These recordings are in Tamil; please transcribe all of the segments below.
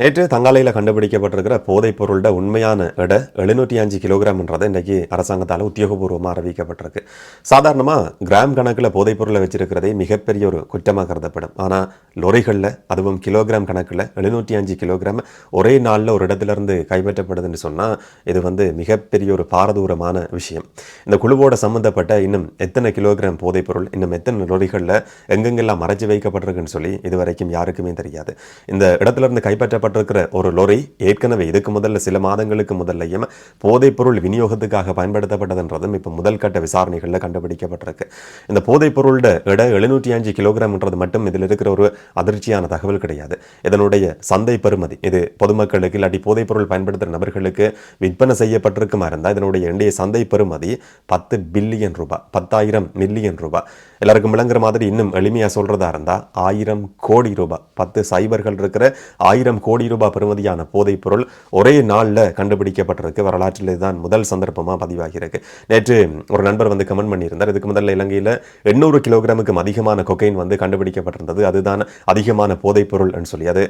நேற்று தங்காலையில் கண்டுபிடிக்கப்பட்டிருக்கிற போதைப் பொருளோட உண்மையான எடை எழுநூற்றி அஞ்சு கிலோகிராம்ன்றது இன்றைக்கி அரசாங்கத்தால் உத்தியோகபூர்வமாக அறிவிக்கப்பட்டிருக்கு. சாதாரணமாக கிராம் கணக்கில் போதைப் பொருளை வச்சிருக்கிறதே மிகப்பெரிய ஒரு குற்றமாக கருதப்படும். ஆனால் லொரிகளில் அதுவும் கிலோகிராம் கணக்கில் எழுநூற்றி அஞ்சு கிலோகிராம் ஒரே நாளில் ஒரு இடத்துலேருந்து கைப்பற்றப்படுதுன்னு சொன்னால் இது வந்து மிகப்பெரிய ஒரு பாரதூரமான விஷயம். இந்த குழுவோட சம்மந்தப்பட்ட இன்னும் எத்தனை கிலோகிராம் போதைப் பொருள் இன்னும் எத்தனை லொரிகளில் எங்கெங்கெல்லாம் மறைச்சி வைக்கப்பட்டிருக்குன்னு சொல்லி இது வரைக்கும் யாருக்குமே தெரியாது. இந்த இடத்துல இருந்து கைப்பற்றப்பட்டிருக்கிற ஒரு லொரி ஏற்கனவே இதுக்கு முதல்ல சில மாதங்களுக்கு முதல்லையும் போதைப்பொருள் விநியோகத்துக்காக பயன்படுத்தப்பட்டதுன்றதும் இப்போ முதல் கட்ட விசாரணைகளில் கண்டுபிடிக்கப்பட்டிருக்கு. இந்த போதைப்பொருளோட எடை எழுநூற்றி அஞ்சு கிலோகிராம்ன்றது மட்டும் இதில் இருக்கிற ஒரு அதிர்ச்சியான தகவல் கிடையாது. இதனுடைய சந்தை பெறுமதி இது பொதுமக்களுக்கு இல்லாட்டி போதைப்பொருள் பயன்படுத்துகிற நபர்களுக்கு விற்பனை செய்யப்பட்டிருக்குமா இருந்தால் இதனுடைய எண்டைய சந்தை பெறுமதி பத்து பில்லியன் ரூபாய் பத்தாயிரம் மில்லியன் ரூபாய் எல்லாருக்கும் விளங்குற மாதிரி இன்னும் எளிமையாக சொல்கிறதா இருந்தால் ஆயிரம் கோடி ரூபாய் பத்து சைபர்கள் இருக்கிற ஆயிரம் கோடி ரூபாய் பெறுமதியான போதைப் பொருள் ஒரே நாளில் கண்டுபிடிக்கப்பட்டிருக்கு. வரலாற்றில் இதுதான் முதல் சந்தர்ப்பமாக பதிவாகியிருக்கு. நேற்று ஒரு நண்பர் வந்து கமெண்ட் பண்ணியிருந்தார். இதுக்கு முதல்ல இலங்கையில் எண்ணூறு கிலோகிராமுக்கும் அதிகமான கொக்கைன் வந்து கண்டுபிடிக்கப்பட்டிருந்தது. அதுதான் அதிகமான போதைப் பொருள்னு சொல்லி. அது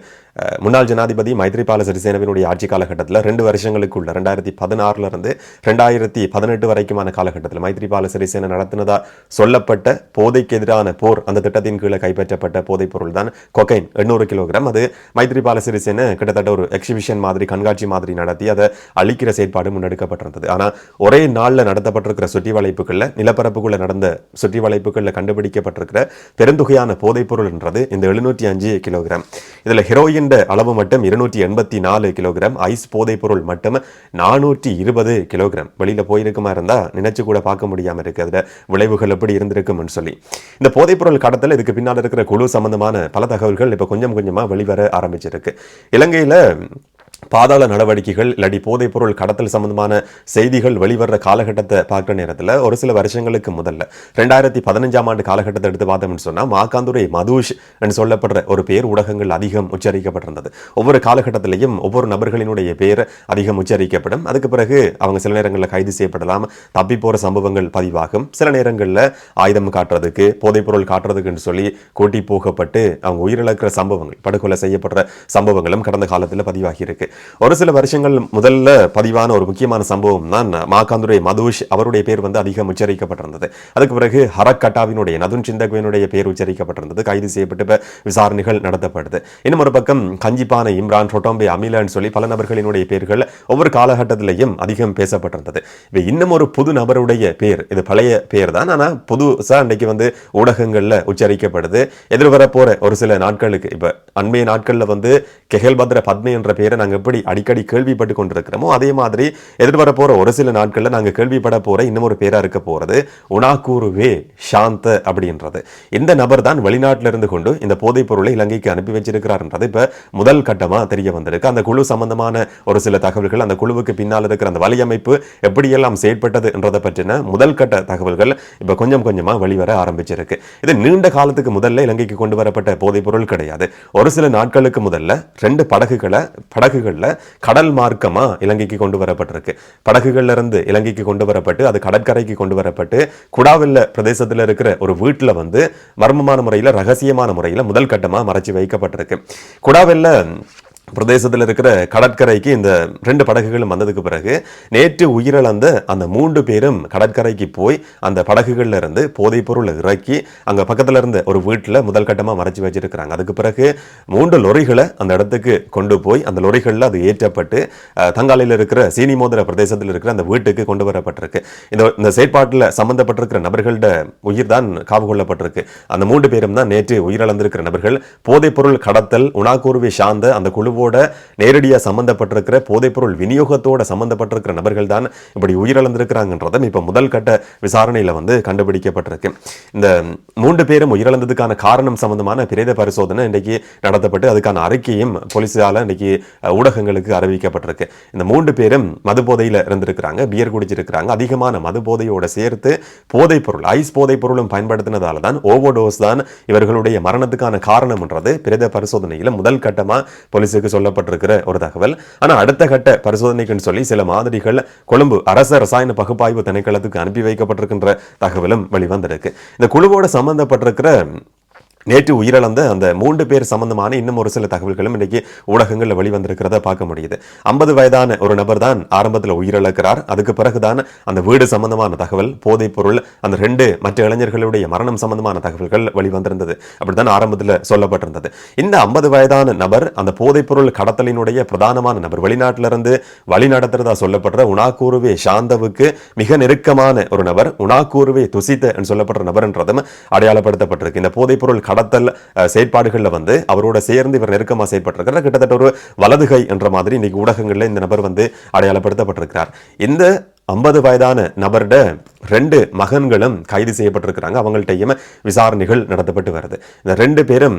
முன்னாள் ஜனாதிபதி மைத்ரிபால சிறிசேனவினுடைய ஆட்சி காலகட்டத்தில் ரெண்டு வருஷங்களுக்குள்ள ரெண்டாயிரத்தி பதினாறுல இருந்து ரெண்டாயிரத்தி பதினெட்டு வரைக்குமான காலகட்டத்தில் மைத்ரிபால சிறிசேன நடத்தினதா சொல்லப்பட்ட போதைக்கு எதிரான போர் அந்த திட்டத்தின் கீழே கைப்பற்றப்பட்ட போதைப் பொருள் தான் கொக்கைன். எண்ணூறு கிலோகிராம். அது மைத்ரிபால சிறிசேன கிட்டத்தட்ட ஒரு எக்ஸிபிஷன் மாதிரி கண்காட்சி மாதிரி நடத்தி அதை அழிக்கிற செயற்பாடு முன்னெடுக்கப்பட்டிருந்தது. ஆனால் ஒரே நாளில் நடத்தப்பட்டிருக்கிற சுற்றி வளைப்புகளில் நிலப்பரப்புக்குள்ள நடந்த சுற்றி வளைப்புகளில் கண்டுபிடிக்கப்பட்டிருக்கிற பெருந்தொகையான போதைப்பொருள்ன்றது இந்த எழுநூற்றி அஞ்சு கிலோகிராம். இதில் ஹெரோயின் அளவு மட்டும் இருநூற்றி எண்பத்தி நாலு கிலோகிராம் ஐஸ் போதைப்பொருள் மட்டும் நானூற்றி இருபது கிலோகிராம். வெளியில் போயிருக்குமா இருந்தால் நினைச்சு கூட பார்க்க முடியாமல் இருக்கு. அதில் விளைவுகள் எப்படி இருந்திருக்கும்னு சொல்லி. இந்த போதைப்பொருள் கடத்தல் இதுக்கு பின்னால் இருக்கிற குழு சம்பந்தமான பல தகவல்கள் இப்போ கொஞ்சம் கொஞ்சமாக வெளிவர ஆரம்பிச்சிருக்கு. இலங்கையில் பாதாள நடவடிக்கைகள் இல்லாட்டி போதைப் பொருள் கடத்தல் சம்பந்தமான செய்திகள் வெளிவர்ற காலகட்டத்தை பார்க்குற நேரத்தில் ஒரு சில வருஷங்களுக்கு முதல்ல ரெண்டாயிரத்தி பதினஞ்சாம் ஆண்டு காலகட்டத்தை எடுத்து பார்த்தோம்னு சொன்னால் மாக்காந்துரை மதுஷ் என்று சொல்லப்படுற ஒரு பேர் ஊடகங்கள் அதிகம் உச்சரிக்கப்பட்டிருந்தது. ஒவ்வொரு காலகட்டத்திலையும் ஒவ்வொரு நபர்களினுடைய பேர் அதிகம் உச்சரிக்கப்படும். அதுக்கு பிறகு அவங்க சில நேரங்களில் கைது செய்யப்படலாம் தப்பி போகிற சம்பவங்கள் பதிவாகும். சில நேரங்களில் ஆயுதம் காட்டுறதுக்கு போதைப் பொருள் காட்டுறதுக்குன்னு சொல்லி கூட்டி போகப்பட்டு அவங்க உயிரிழக்கிற சம்பவங்கள் படுகொலை செய்யப்படுற சம்பவங்களும் கடந்த காலத்தில் பதிவாகி இருக்கு. ஒரு சில வருஷங்கள் முதல்ல பதிவான ஒரு முக்கியமான சம்பவம் தான் மாகாந்துரை மதுஷ் அவருடைய பேர் வந்து அதிகம் உச்சரிக்கப்பட்டிருந்தது. அதுக்கு பிறகு ஹரக்கட்டாவினுடைய நதுன் சிந்தகுவினுடைய பேர் உச்சரிக்கப்பட்டிருந்தது. கைது செய்யப்பட்டு விசாரணைகள் நடத்தப்படுது. இன்னும் ஒரு பக்கம் கஞ்சிப்பான இம்ரான் ரொட்டோம்பே அமிலான்னு சொல்லி பல நபர்களினுடைய பேர்கள் ஒவ்வொரு காலகட்டத்திலையும் அதிகம் பேசப்பட்டிருந்தது. இப்போ இன்னும் ஒரு புது நபருடைய பேர். இது பழைய பேர் தான். ஆனால் புதுசாக அன்றைக்கு வந்து ஊடகங்களில் உச்சரிக்கப்படுது. எதிர்வர போற ஒரு சில நாட்களுக்கு இப்போ அண்மைய நாட்களில் வந்து கெஹல் பத்ர பத்மே என்ற பேரை நாங்கள் எப்படி அடிக்கடி கேள்விப்பட்டு கொண்டிருக்கிறோமோ அதே மாதிரி எதிர்வர போற ஒரு சில நாட்களில் நாங்கள் கேள்விப்பட போற இன்னும் ஒரு பேரா இருக்க போறது உணாக்கூறுவே சாந்த அப்படின்றது. இந்த நபர் தான் வெளிநாட்டில இருந்து கொண்டு இந்த போதைப் பொருளை இலங்கைக்கு அனுப்பி வச்சிருக்கிறார்ன்றது. இப்ப முதல் கட்டமா தெரிய வந்திருக்கு. அந்த குழு சம்பந்தமான ஒரு சில தகவல்கள் அந்த குழுவுக்கு பின்னால் இருக்கிற அந்த வலையமைப்பு எப்படியெல்லாம் செயற்பட்டது என்றதை பற்றின முதல் கட்ட தகவல்கள் இப்ப கொஞ்சம் கொஞ்சமா வெளிவர ஆரம்பிச்சிருக்கு. இது நீண்ட காலத்துக்கு முதல்ல இலங்கைக்கு கொண்டு வரப்பட்ட போதைப் பொருள் கிடையாது. ஒரு ஒரு சில நாட்களுக்கு முதல்ல ரெண்டு படகுகளை படகுகளில் கடல் மார்க்கமாக இலங்கைக்கு கொண்டு வரப்பட்டிருக்கு. படகுகள்லேருந்து இலங்கைக்கு கொண்டு வரப்பட்டு அது கடற்கரைக்கு கொண்டு வரப்பட்டு குடாவில்ல பிரதேசத்தில் இருக்கிற ஒரு வீட்டில் வந்து மர்மமான முறையில் ரகசியமான முறையில் முதல் கட்டமாக மறைச்சி வைக்கப்பட்டிருக்கு. குடாவில்ல பிரதேசத்தில் இருக்கிற கடற்கரைக்கு இந்த ரெண்டு படகுகளும் வந்ததுக்கு பிறகு நேற்று உயிரிழந்த அந்த மூன்று பேரும் கடற்கரைக்கு போய் அந்த படகுகளில் இருந்து போதைப் பொருளை இறக்கி அங்கே பக்கத்தில் இருந்த ஒரு வீட்டில் முதல் கட்டமாக மறைச்சி வச்சிருக்கிறாங்க. அதுக்கு பிறகு மூன்று லொரிகளை அந்த இடத்துக்கு கொண்டு போய் அந்த லொரிகளில் அது ஏற்றப்பட்டு தங்காலையில் இருக்கிற சீனி மோதிர பிரதேசத்தில் இருக்கிற அந்த வீட்டுக்கு கொண்டு வரப்பட்டிருக்கு. இந்த இந்த செயற்பாட்டில் சம்மந்தப்பட்டிருக்கிற நபர்களோட உயிர் தான் காவு கொள்ளப்பட்டிருக்கு. அந்த மூன்று பேரும் தான் நேற்று உயிரிழந்திருக்கிற நபர்கள். போதைப் பொருள் கடத்தல் உணாக்கூர்வை சார்ந்த அந்த குழு குழுவோட நேரடியாக சம்பந்தப்பட்டிருக்கிற போதைப்பொருள் விநியோகத்தோட சம்பந்தப்பட்டிருக்கிற நபர்கள் தான் இப்படி உயிரிழந்திருக்கிறாங்கன்றதும் இப்போ முதல் கட்ட விசாரணையில் வந்து கண்டுபிடிக்கப்பட்டிருக்கு. இந்த மூன்று பேரும் உயிரிழந்ததுக்கான காரணம் சம்பந்தமான பிரேத பரிசோதனை இன்றைக்கு நடத்தப்பட்டு அதுக்கான அறிக்கையும் போலீஸால் இன்றைக்கி ஊடகங்களுக்கு அறிவிக்கப்பட்டிருக்கு. இந்த மூன்று பேரும் மது போதையில் இருந்திருக்கிறாங்க பியர் குடிச்சிருக்கிறாங்க. அதிகமான மது போதையோட சேர்த்து போதைப் பொருள் ஐஸ் போதைப் பொருளும் பயன்படுத்தினதால தான் ஓவர்டோஸ் தான் இவர்களுடைய மரணத்துக்கான காரணம்ன்றது பிரேத பரிசோதனையில் முதல் கட்டமா போலீஸுக்கு சொல்லப்பட்டிருக்கிற ஒரு தகவல். ஆனால் அடுத்த கட்ட பரிசோதனைக்குன்னு சொல்லி சில மாதிரிகள் கொழும்பு அரச ரசாயன பகுப்பாய்வு திணைக்களத்துக்கு அனுப்பி வைக்கப்பட்டிருக்கின்ற தகவலும் வெளிவந்திருக்கு. இந்த குழுவோட சம்பந்தப்பட்டிருக்கிற நேற்று உயிரிழந்த அந்த மூன்று பேர் சம்பந்தமான இன்னும் ஒரு சில தகவல்களும் இன்னைக்கு ஊடகங்களில் வெளிவந்திருக்கிறத பார்க்க முடியுது. ஐம்பது வயதான ஒரு நபர் தான் ஆரம்பத்தில் உயிரிழக்கிறார். அதுக்கு பிறகுதான் அந்த வீடு சம்பந்தமான தகவல் போதைப் பொருள் அந்த ரெண்டு மற்ற இளைஞர்களுடைய மரணம் சம்பந்தமான தகவல்கள் வெளிவந்திருந்தது. அப்படித்தான் ஆரம்பத்தில் சொல்லப்பட்டிருந்தது. இந்த ஐம்பது வயதான நபர் அந்த போதைப் பொருள் கடத்தலினுடைய பிரதானமான நபர் வெளிநாட்டிலிருந்து வழி நடத்துறதா சொல்லப்படுற உணாக்கூருவே சாந்தவுக்கு மிக நெருக்கமான ஒரு நபர் உணாக்கூருவே துசித்த என்று சொல்லப்படுற நபர்ன்றதும் அடையாளப்படுத்தப்பட்டிருக்கு. இந்த போதைப் பொருள் கடத்தல் செயற்பாடுகளில் வந்து அவரோட சேர்ந்து இவர் நெருக்கமாக செயற்பட்டிருக்கிறார். கிட்டத்தட்ட ஒரு வலதுகை என்ற மாதிரி இன்னைக்கு ஊடகங்கள்ல இந்த நபர் வந்து அடையாளப்படுத்தப்பட்டிருக்கிறார். இந்த ஐம்பது வயதான நபருட ரெண்டு மகன்களும் கைது செய்யப்பட்டிருக்கிறாங்க. அவங்கள்ட்டையும் விசாரணைகள் நடத்தப்பட்டு வருது. இந்த ரெண்டு பேரும்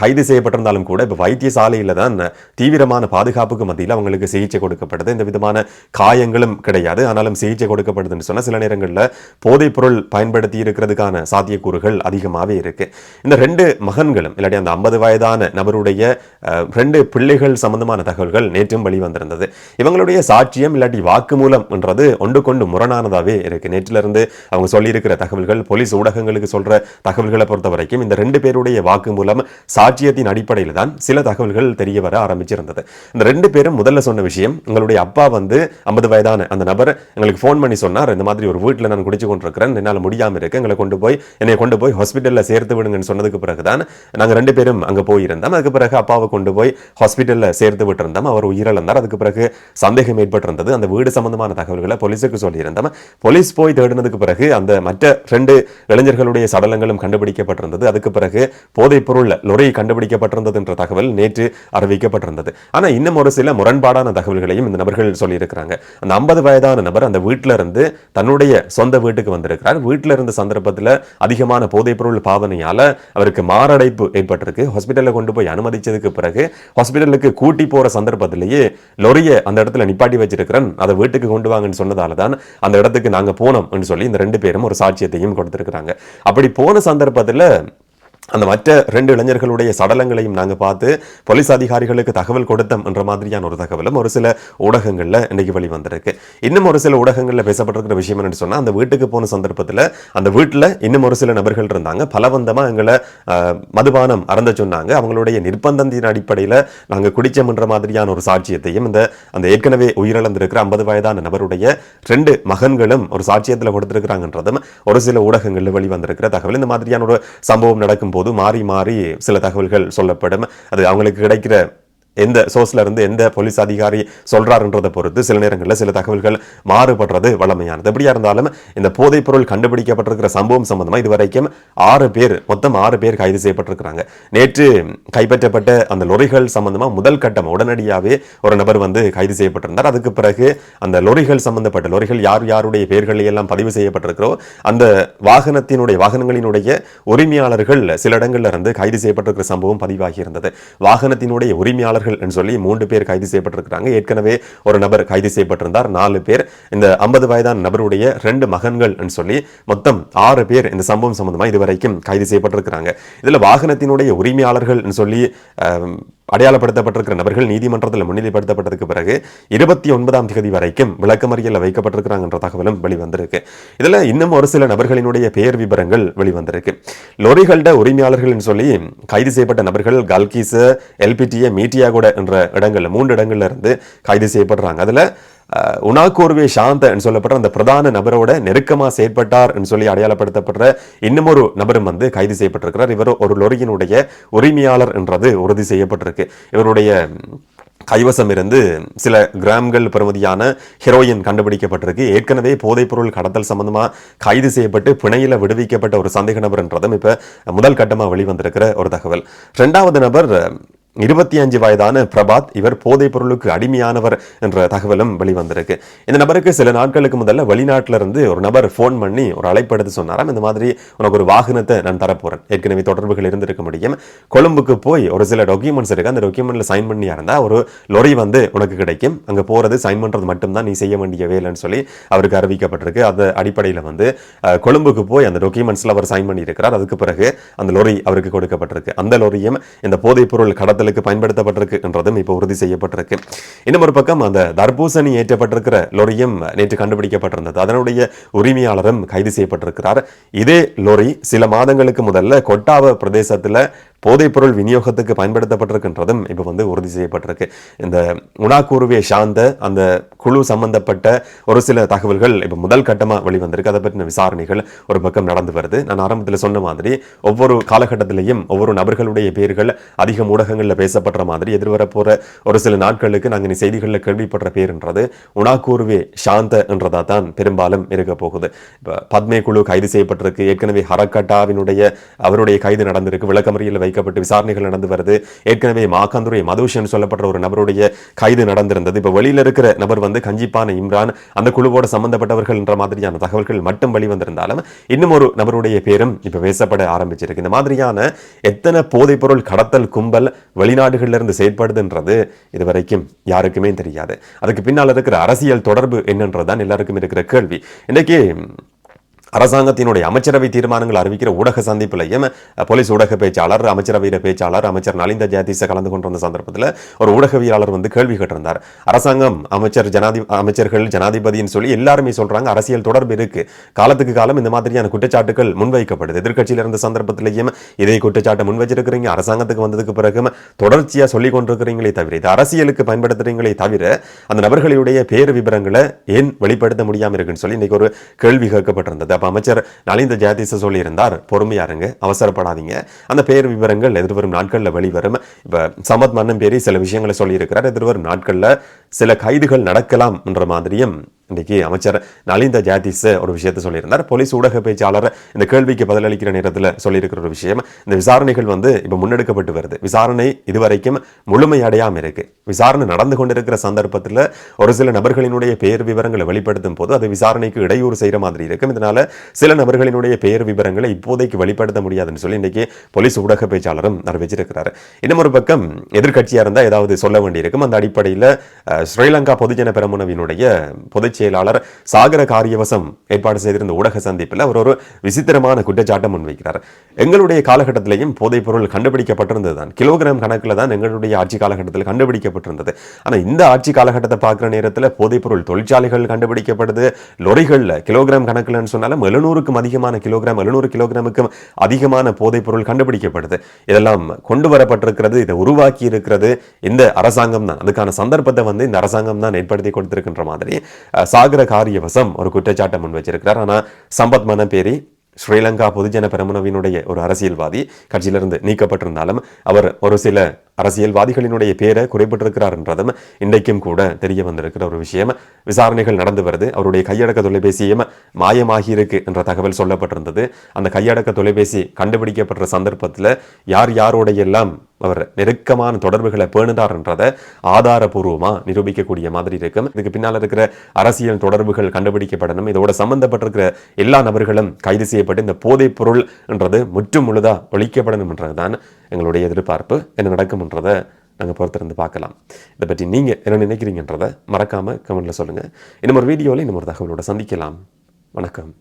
கைது செய்யப்பட்டிருந்தாலும் கூட இப்போ வைத்தியசாலையில் தான் தீவிரமான பாதுகாப்புக்கு மத்தியில் அவங்களுக்கு சிகிச்சை கொடுக்கப்படுது இந்த விதமான காயங்களும் கிடையாது. ஆனாலும் சிகிச்சை கொடுக்கப்படுதுன்னு சொன்னால் சில நேரங்களில் போதைப் பொருள் பயன்படுத்தி இருக்கிறதுக்கான சாத்தியக்கூறுகள் அதிகமாகவே இருக்குது இந்த ரெண்டு மகன்களும் இல்லாட்டி அந்த ஐம்பது வயதான நபருடைய ரெண்டு பிள்ளைகள் சம்பந்தமான தகவல்கள் நேற்றும் வெளிவந்திருந்தது. இவங்களுடைய சாட்சியம் இல்லாட்டி வாக்குமூலம் என்றது ஒன்று கொண்டு முரணானதாகவே இருக்கு. நேற்றிலிருந்து அவங்க சொல்லியிருக்கிற தகவல்கள் போலீஸ் ஊடகங்களுக்கு சொல்ற தகவல்களை பொறுத்த வரைக்கும் இந்த ரெண்டு பேருடைய வாக்குமூலம் சாட்சியத்தின் அடிப்படையில் தான் சில தகவல்கள் தெரிய வர ஆரம்பிச்சிருந்தது. இந்த ரெண்டு பேரும் முதல்ல சொன்ன விஷயம் உங்களுடைய அப்பா வந்து ஐம்பது வயதான அந்த நபர் எங்களுக்கு ஃபோன் பண்ணி சொன்னார் இந்த மாதிரி ஒரு வீட்டில் நான் குடிச்சு கொண்டிருக்கிறேன் என்னால் முடியாமல் இருக்கு எங்களை கொண்டு போய் என்னை கொண்டு போய் ஹாஸ்பிட்டலில் சேர்த்து விடுங்கன்னு சொன்னதுக்கு பிறகு தான் நாங்கள் ரெண்டு பேரும் அங்கே போயிருந்தோம். அதுக்கு பிறகு அப்பாவை கொண்டு போய் ஹாஸ்பிட்டலில் சேர்த்து விட்டிருந்தோம். அவர் உயிரிழந்தார். அதுக்கு பிறகு சந்தேகம் ஏற்பட்டிருந்தது. அந்த வீடு சம்பந்தமான தகவல்களை போலீஸுக்கு சொல்லியிருந்தோம். போலீஸ் போய் தேடினதுக்கு பிறகு அந்த மற்ற ரெண்டு இளைஞர்களுடைய சடலங்களும் கண்டுபிடிக்கப்பட்டிருந்தது. அதுக்கு பிறகு போதைப்பொருள் லொரி கண்டுபிடிக்கப்பட்டிருந்தது என்ற தகவல் நேற்று அறிவிக்கப்பட்டிருந்தது. ஆனால் இன்னும் ஒரு சில முரண்பாடான தகவல்களையும் இந்த நபர்கள் சொல்லியிருக்கிறாங்க. அந்த ஐம்பது வயதான நபர் அந்த வீட்டில இருந்து தன்னுடைய சொந்த வீட்டுக்கு வந்திருக்கிறார். வீட்டில இருந்த சந்தர்ப்பத்தில் அதிகமான போதைப்பொருள் பொருள் அவருக்கு மாரடைப்பு ஏற்பட்டிருக்கு. ஹாஸ்பிட்டலில் கொண்டு போய் அனுமதிச்சதுக்கு பிறகு ஹாஸ்பிட்டலுக்கு கூட்டி போகிற சந்தர்ப்பத்திலேயே லொரியை அந்த இடத்துல நிப்பாட்டி வச்சிருக்கிறேன். அதை வீட்டுக்கு கொண்டு வாங்கன்னு சொன்னதால தான் அந்த இடத்துக்கு நாங்க போனோம் சொல்லி இந்த ரெண்டு பேரும் ஒரு சாட்சியத்தையும் கொடுத்திருக்கிறாங்க. அப்படி போன சந்தர்ப்பத்தில் அந்த மற்ற ரெண்டு இளைஞர்களுடைய சடலங்களையும் நாங்கள் பார்த்து போலீஸ் அதிகாரிகளுக்கு தகவல் கொடுத்தோம் என்ற மாதிரியான ஒரு தகவலும் ஒரு சில ஊடகங்களில் இன்னைக்கு வெளிவந்திருக்கு. இன்னும் ஒரு சில ஊடகங்களில் பேசப்பட்டிருக்கிற விஷயம் என்னன்னு சொன்னால் அந்த வீட்டுக்கு போன சந்தர்ப்பத்தில் அந்த வீட்டில் இன்னும் ஒரு சில நபர்கள் இருந்தாங்க. பலவந்தமாக எங்களை மதுபானம் அறந்த சொன்னாங்க. அவங்களுடைய நிர்பந்தத்தின் அடிப்படையில் நாங்கள் குடிச்சோம்ன்ற மாதிரியான ஒரு சாட்சியத்தையும் இந்த அந்த ஏற்கனவே உயிரிழந்திருக்கிற ஐம்பது வயதான நபருடைய ரெண்டு மகன்களும் ஒரு சாட்சியத்தில் கொடுத்துருக்கிறாங்கன்றதும் ஒரு சில ஊடகங்களில் வெளிவந்திருக்கிற தகவல். இந்த மாதிரியான ஒரு சம்பவம் நடக்கும் போது மாறி மாறி சில தகவல்கள் சொல்லப்படும். அது அவங்களுக்கு கிடைக்கிற எந்த சோர்ஸ்ல இருந்து எந்த போலீஸ் அதிகாரி சொல்கிறாருன்றதை பொறுத்து சில நேரங்களில் சில தகவல்கள் மாறுபடுறது வளமையானது எப்படியா இருந்தாலும் இந்த போதைப் பொருள் கண்டுபிடிக்கப்பட்டிருக்கிற சம்பவம் சம்பந்தமாக இதுவரைக்கும் ஆறு பேர் மொத்தம் ஆறு பேர் கைது செய்யப்பட்டிருக்கிறாங்க. நேற்று கைப்பற்றப்பட்ட அந்த லொரிகள் சம்பந்தமாக முதல் கட்டம் உடனடியாகவே ஒரு நபர் வந்து கைது செய்யப்பட்டிருந்தார். அதுக்கு பிறகு அந்த லொரிகள் சம்பந்தப்பட்ட லொரிகள் யார் யாருடைய பெயர்களை எல்லாம் பதிவு செய்யப்பட்டிருக்கிறோ அந்த வாகனத்தினுடைய வாகனங்களினுடைய உரிமையாளர்கள் சில இடங்களில் இருந்து கைது செய்யப்பட்டிருக்கிற சம்பவம் பதிவாகி இருந்தது. வாகனத்தினுடைய உரிமையாளர்கள் என்று சொல்லி மூன்று பேர் கைது செய்யப்பட்டிருக்கிறாங்க. ஏற்கனவே ஒரு நபர் கைது செய்யப்பட்டிருந்தார். நாலு பேர். இந்த ஐம்பது வயதான நபருடைய ரெண்டு மகன்கள் என்று சொல்லி மொத்தம் ஆறு பேர் இந்த சம்பவம் சம்பந்தமாக இதுவரைக்கும் கைது செய்யப்பட்டிருக்கிறாங்க. இதுல வாகனத்தினுடைய உரிமையாளர்கள் சொல்லி அடையாளப்படுத்தப்பட்டிருக்கிற நபர்கள் நீதிமன்றத்தில் முன்னிலைப்படுத்தப்பட்டதுக்கு பிறகு இருபத்தி ஒன்பதாம் தேதி வரைக்கும் விளக்கமறியலில் வைக்கப்பட்டிருக்கிறாங்கன்ற தகவலும் வெளிவந்திருக்கு. இதுல இன்னும் ஒரு சில நபர்களினுடைய பெயர் விவரங்கள் வெளிவந்திருக்கு. லொரிகளோட உரிமையாளர்கள் சொல்லி கைது செய்யப்பட்ட நபர்கள் கல்கிஸ் எல்பிடிஏ மீட்டியாகூட என்ற இடங்கள்ல மூன்று இடங்கள்ல இருந்து கைது செய்யப்படுறாங்க. அதில் அஹ், உனாகோர்வே சாந்த என்று சொல்லப்படுற அந்த பிரதான நபரோட நெருக்கமாக செயற்பட்டார் என்று சொல்லி அடையாளப்படுத்தப்படுற இன்னமொரு நபரும் வந்து கைது செய்யப்பட்டிருக்கிறார். இவர் ஒரு லொரியினுடைய உரிமையாளர் என்றது உறுதி செய்யப்பட்டிருக்கு. இவருடைய கைவசம் இருந்து சில கிராம்கள் பெறுமதியான ஹெரோயின் கண்டுபிடிக்கப்பட்டிருக்கு. ஏற்கனவே போதைப்பொருள் கடத்தல் சம்பந்தமாக கைது செய்யப்பட்டு பிணையில் விடுவிக்கப்பட்ட ஒரு சந்தேக நபர்ன்றதும் இப்போ முதல் கட்டமாக வெளிவந்திருக்கிற ஒரு தகவல். ரெண்டாவது நபர் இருபத்தி அஞ்சு வயதான பிரபாத் இவர் போதைப் பொருளுக்கு அடிமையானவர் என்ற தகவலும் வெளிவந்திருக்கு. இந்த நபருக்கு சில நாட்களுக்கு முதல்ல வெளிநாட்டில இருந்து ஒரு நபர் ஃபோன் பண்ணி ஒரு அழைப்படுத்து சொன்னாராம். இந்த மாதிரி உனக்கு ஒரு வாகனத்தை நான் தரப்போறேன். ஏற்கனவே தொடர்புகள் இருந்திருக்க முடியும். கொழும்புக்கு போய் ஒரு சில டாக்குமெண்ட்ஸ் இருக்கு. அந்த டாக்குமெண்ட்ல சைன் பண்ணியா இருந்தா ஒரு லொரி வந்து உனக்கு கிடைக்கும். அங்க போறது சைன் பண்றது மட்டும்தான் நீ செய்ய வேண்டிய வேலைன்னு சொல்லி அவருக்கு அறிவிக்கப்பட்டிருக்கு. அந்த அடிப்படையில் வந்து கொழும்புக்கு போய் அந்த டாக்குமெண்ட்ஸ்ல அவர் சைன் பண்ணி இருக்கிறார் அதுக்கு பிறகு அந்த லொரி அவருக்கு கொடுக்கப்பட்டிருக்கு. அந்த லொரியும் இந்த போதைப் பொருள் கடத்தல் கடத்தலுக்கு பயன்படுத்தப்பட்டிருக்கு என்றதும் இப்போ உறுதி செய்யப்பட்டிருக்கு. இன்னும் ஒரு பக்கம் அந்த தர்பூசணி ஏற்றப்பட்டிருக்கிற லொரியும் நேற்று கண்டுபிடிக்கப்பட்டிருந்தது. அதனுடைய உரிமையாளரும் கைது செய்யப்பட்டிருக்கிறார். இதே லொரி சில மாதங்களுக்கு முதல்ல கொட்டாவ பிரதேசத்தில் போதைப்பொருள் விநியோகத்துக்கு பயன்படுத்தப்பட்டிருக்கின்றதும் இப்போ வந்து உறுதி செய்யப்பட்டிருக்கு. இந்த உணாக்கூறுவே சார்ந்த அந்த குழு சம்பந்தப்பட்ட ஒரு சில தகவல்கள் இப்போ முதல் கட்டமாக வெளிவந்திருக்கு. அதை பற்றின விசாரணைகள் ஒரு பக்கம் நடந்து வருது. நான் ஆரம்பத்தில் சொன்ன மாதிரி ஒவ்வொரு காலகட்டத்திலையும் ஒவ்வொரு நபர்களுடைய பேர்கள் அதிக ஊடகங்களில் பேசப்படுற மாதிரி எதிர்வரப்போகிற ஒரு சில நாட்களுக்கு நாங்கள் செய்திகளில் கேள்விப்படுற பேருன்றது உணாக்கூறுவே சாந்த என்றதா தான் பெரும்பாலும் இருக்க போகுது. இப்போ பத்மே குழு கைது செய்யப்பட்டிருக்கு. ஏற்கனவே ஹரக்கட்டாவினுடைய அவருடைய கைது நடந்திருக்கு. விளக்கமறியில் வைக்கப்பட்டு விசாரணைகள் நடந்து வருது. ஏற்கனவே மாக்காந்துரை மதுஷன் சொல்லப்பட்ட ஒரு நபருடைய கைது நடந்திருந்தது. இப்போ வெளியில இருக்கிற நபர் வந்து கஞ்சிப்பான இம்ரான் அந்த குழுவோட சம்பந்தப்பட்டவர்கள் என்ற மாதிரியான தகவல்கள் மட்டும் வெளிவந்திருந்தாலும் இன்னும் ஒரு நபருடைய பேரும் இப்போ பேசப்பட ஆரம்பிச்சிருக்கு. இந்த மாதிரியான எத்தனை போதைப்பொருள் கடத்தல் கும்பல் வெளிநாடுகளில் இருந்து செயற்படுதுன்றது இதுவரைக்கும் யாருக்குமே தெரியாது. அதுக்கு பின்னால் இருக்கிற அரசியல் தொடர்பு என்னன்றதுதான் எல்லாருக்கும் இருக்கிற கேள்வி. இன்னைக்கு அரசாங்கத்தினுடைய அமைச்சரவை தீர்மானங்கள் அறிவிக்கிற ஊடக சந்திப்பிலையும் போலீஸ் ஊடக பேச்சாளர் அமைச்சரவையில பேச்சாளர் அமைச்சர் நலிந்த ஜெயதீச கலந்து கொண்டிருந்த சந்தர்ப்பத்தில் ஒரு ஊடகவியலாளர் வந்து கேள்வி கேட்டிருந்தார். அரசாங்கம் அமைச்சர் ஜனாதி அமைச்சர்கள் ஜனாதிபதின்னு சொல்லி எல்லாருமே சொல்றாங்க. அரசியல் தொடர்பு இருக்கு. காலத்துக்கு காலம் இந்த மாதிரியான குற்றச்சாட்டுகள் முன்வைக்கப்படுது. எதிர்க்கட்சியில் இருந்த சந்தர்ப்பத்திலையும் இதே குற்றச்சாட்டை முன் வச்சிருக்கிறீங்க அரசாங்கத்துக்கு வந்ததுக்கு பிறகு தொடர்ச்சியாக சொல்லி கொண்டிருக்கிறீங்களே தவிர இது அரசியலுக்கு பயன்படுத்துறீங்களே தவிர அந்த நபர்களுடைய பேர் விவரங்களை ஏன் வெளிப்படுத்த முடியாமல் இருக்குன்னு சொல்லி இன்னைக்கு ஒரு கேள்வி கேட்கப்பட்டிருந்தது. அப்ப அமைச்சர் நலிந்த ஜெயதீச சொல்லியிருந்தார். பொறுமையாருங்க அவசரப்படாதீங்க. அந்த பேர் விவரங்கள் எதிர்வரும் நாட்களில் வெளிவரும். இப்ப சமத் மன்னன் பேரி சில விஷயங்களை சொல்லியிருக்கிறார். எதிர்வரும் நாட்களில் சில கைதுகள் நடக்கலாம் என்ற மாதிரியும் இன்றைக்கி அமைச்சர் நலிந்த ஜாதிஸ் ஒரு விஷயத்தை சொல்லியிருந்தார். போலீஸ் ஊடக பேச்சாளர் இந்த கேள்விக்கு பதிலளிக்கிற நேரத்தில் சொல்லியிருக்கிற ஒரு விஷயம் இந்த விசாரணைகள் வந்து இப்போ முன்னெடுக்கப்பட்டு வருது. விசாரணை இதுவரைக்கும் முழுமையடையாம இருக்கு. விசாரணை நடந்து கொண்டிருக்கிற சந்தர்ப்பத்தில் ஒரு சில நபர்களினுடைய பெயர் விவரங்களை வெளிப்படுத்தும் போது அது விசாரணைக்கு இடையூறு செய்கிற மாதிரி இருக்கும். இதனால சில நபர்களினுடைய பெயர் விவரங்களை இப்போதைக்கு வெளிப்படுத்த முடியாதுன்னு சொல்லி இன்னைக்கு போலீஸ் ஊடக பேச்சாளரும் அறிவிச்சிருக்கிறார். இன்னும் ஒரு பக்கம் எதிர்க்கட்சியா இருந்தால் ஏதாவது சொல்ல வேண்டியிருக்கும். அந்த அடிப்படையில் ஸ்ரீலங்கா பொதுஜன பெரமுனவினுடைய பொதுச் செயலாளர் சாகர காரியவசம் ஏற்பாடு செய்திருந்த ஊடக சந்திப்பில் அவர் ஒரு விசித்திரமான குற்றச்சாட்டை முன்வைக்கிறார். எங்களுடைய காலகட்டத்திலையும் போதைப் பொருள் கண்டுபிடிக்கப்பட்டிருந்தது தான் கிலோகிராம் கணக்கில் தான் எங்களுடைய ஆட்சி காலகட்டத்தில் கண்டுபிடிக்கப்பட்டிருந்தது. ஆனால் இந்த ஆட்சி காலகட்டத்தை பார்க்குற நேரத்தில் போதைப் பொருள் தொழிற்சாலைகள் கண்டுபிடிக்கப்படுது. லொரிகளில் கிலோகிராம் கணக்கில்னு சொன்னாலும் எழுநூறுக்கும் அதிகமான கிலோகிராம் எழுநூறு கிலோகிராமுக்கும் அதிகமான போதைப் பொருள் கண்டுபிடிக்கப்படுது. இதெல்லாம் கொண்டு வரப்பட்டிருக்கிறது இதை உருவாக்கி இருக்கிறது இந்த அரசாங்கம் தான். அதுக்கான சந்தர்ப்பத்தை வந்து இந்த அரசாங்கம் தான் ஏற்படுத்தி கொடுத்திருக்கின்ற மாதிரி சாகர காரியவசம் ஒரு குற்றச்சாட்டை முன் வச்சிருக்கிறார். ஆனால் சம்பத் மனப்பேரி ஸ்ரீலங்கா பொதுஜன பெரமுனவினுடைய ஒரு அரசியல்வாதி கட்சியிலிருந்து நீக்கப்பட்டிருந்தாலும் அவர் ஒரு சில அரசியல்வாதிகளினுடைய பேரை குறிப்பிட்டிருக்கிறார் என்றதும் இன்றைக்கும் கூட தெரிய வந்திருக்கிற ஒரு விஷயம். விசாரணைகள் நடந்து வருது. அவருடைய கையடக்க தொலைபேசியும் மாயமாகியிருக்கு என்ற தகவல் சொல்லப்பட்டிருந்தது. அந்த கையடக்க தொலைபேசி கண்டுபிடிக்கப்பட்ட சந்தர்ப்பத்தில் யார் யாரோடைய எல்லாம் அவர் நெருக்கமான தொடர்புகளை பேணுதார் என்றதை ஆதாரபூர்வமாக நிரூபிக்கக்கூடிய மாதிரி இருக்கும். இதுக்கு பின்னால் இருக்கிற அரசியல் தொடர்புகள் கண்டுபிடிக்கப்படணும். இதோட சம்பந்தப்பட்டிருக்கிற எல்லா நபர்களும் கைது செய்யப்பட்டு இந்த போதைப் பொருள் என்றது முற்றும் முழுதாக ஒழிக்கப்படணும் என்றதுதான் எங்களுடைய எதிர்பார்ப்பு. என்ன நடக்கும்ன்றதை நாங்கள் பொறுத்திருந்து பார்க்கலாம். இதை பற்றி நீங்கள் என்ன நினைக்கிறீங்கன்றதை மறக்காமல் கமெண்ட்டில் சொல்லுங்கள் இன்னும் ஒரு வீடியோவில் இன்னும் ஒரு தகவலோட சந்திக்கலாம். வணக்கம்.